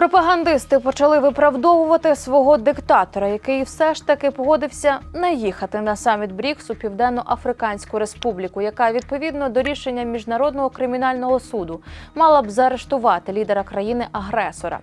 Пропагандисти почали виправдовувати свого диктатора, який все ж таки погодився не їхати на саміт БРІКС у Південно-Африканську Республіку, яка відповідно до рішення міжнародного кримінального суду мала б заарештувати лідера країни-агресора.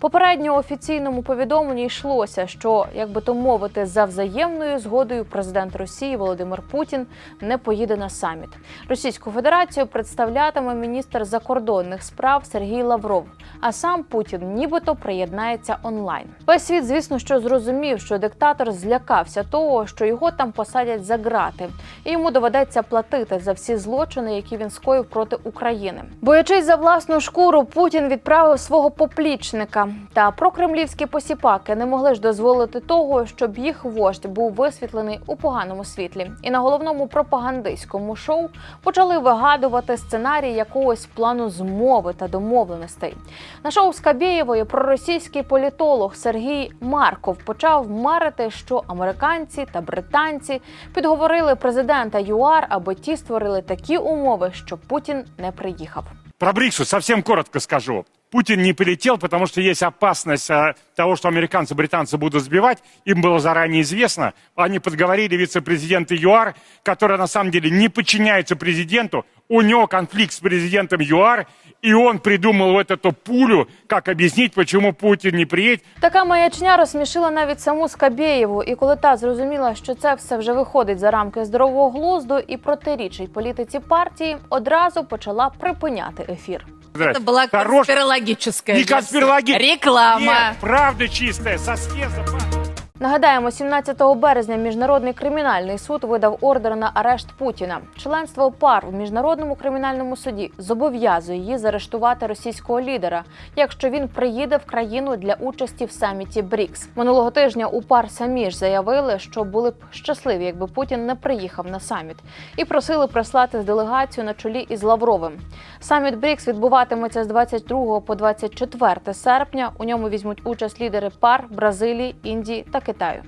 Попередньо офіційному повідомленні йшлося, що, як би то мовити, за взаємною згодою президент Росії Володимир Путін не поїде на саміт. Російську Федерацію представлятиме міністр закордонних справ Сергій Лавров. А сам Путін нібито приєднається онлайн. Весь світ, звісно, що зрозумів, що диктатор злякався того, що його там посадять за ґрати, і йому доведеться платити за всі злочини, які він скоїв проти України. Боячись за власну шкуру, Путін відправив свого поплічника. Та прокремлівські посіпаки не могли ж дозволити того, щоб їх вождь був висвітлений у поганому світлі. І на головному пропагандистському шоу почали вигадувати сценарій якогось плану змови та домовленостей. На шоу з Кабєєвою проросійський політолог Сергій Марков почав марити, що американці та британці підговорили президента ЮАР, аби ті створили такі умови, щоб Путін не приїхав. Про БРИКСу совсем коротко скажу. Путин не полетел, потому что есть опасность а, того, что американцы, британцы будут сбивать. Им было заранее известно. Они подговорили вице-президента ЮАР, который на самом деле не подчиняется президенту. У него конфликт с президентом ЮАР, и он придумал вот эту пулю, как объяснить, почему Путин не приедет. Така маячня розсмішила навіть саму Скабєєву, і коли та зрозуміла, що це все вже виходить за рамки здорового глузду і протирічить політиці партії, одразу почала припиняти ефір. Это была Хорош- конспирологическая Не версия. конспирологи- Реклама. Нет, правда чистая, со съезда. Нагадаємо, 17 березня міжнародний кримінальний суд видав ордер на арешт Путіна. Членство ПАР в міжнародному кримінальному суді зобов'язує її заарештувати російського лідера, якщо він приїде в країну для участі в саміті БРІКС. Минулого тижня у ПАР самі ж заявили, що були б щасливі, якби Путін не приїхав на саміт, і просили прислати делегацію на чолі із Лавровим. Саміт БРІКС відбуватиметься з 22 по 24 серпня. У ньому візьмуть участь лідери ПАР, Бразилії, Індії та Китаю.